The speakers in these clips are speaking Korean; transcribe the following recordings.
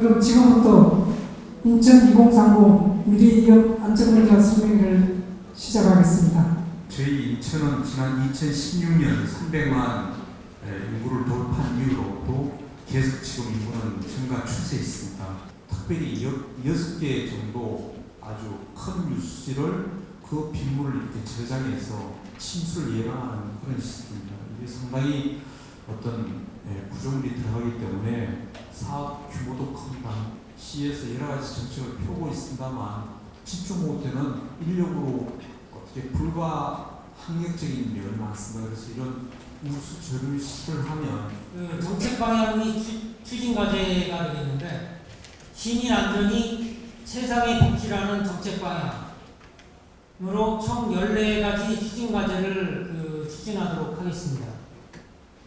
그럼 지금부터 인천 2030 미래 이업 안전문제 설명회를 시작하겠습니다. 저희 인천은 지난 2016년 300만 인구를 돌파한 이후로도 계속 지금 인구는 증가 추세에 있습니다. 특별히 여, 6개 정도 아주 큰 뉴스지를 그 빗물을 이렇게 저장해서 침수를 예방하는 그런 시스템입니다. 이게 상당히 어떤 예, 구조물이 들어가기 때문에 사업 큽니다. 시에서 여러 가지 정책을 펴고 있습니다만 집중 못되는 인력으로 어떻게 불과 항력적인 면이 많습니다. 그래서 이런 우수 저류 시를 하면 그 정책 방향이 추- 추진 과제가 되겠는데 시민 안전이 세상의 복지라는 정책 방향으로 총 14가지 추진 과제를 그 추진하도록 하겠습니다.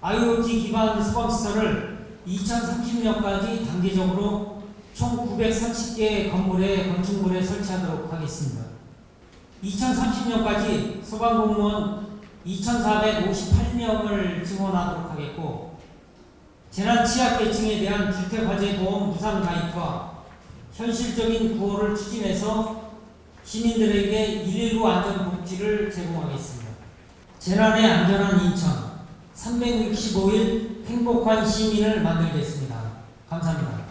IoT 기반 소방시설을 2030년까지 단계적으로 총 930개 건물에 건축물에 설치하도록 하겠습니다. 2030년까지 소방공무원 2,458명을 증원하도록 하겠고 재난 취약계층에 대한 주택화재보험 무상 가입과 현실적인 구호를 추진해서 시민들에게 119 안전복지를 제공하겠습니다. 재난에 안전한 인천 365일 행복한 시민을 만들겠습니다. 감사합니다.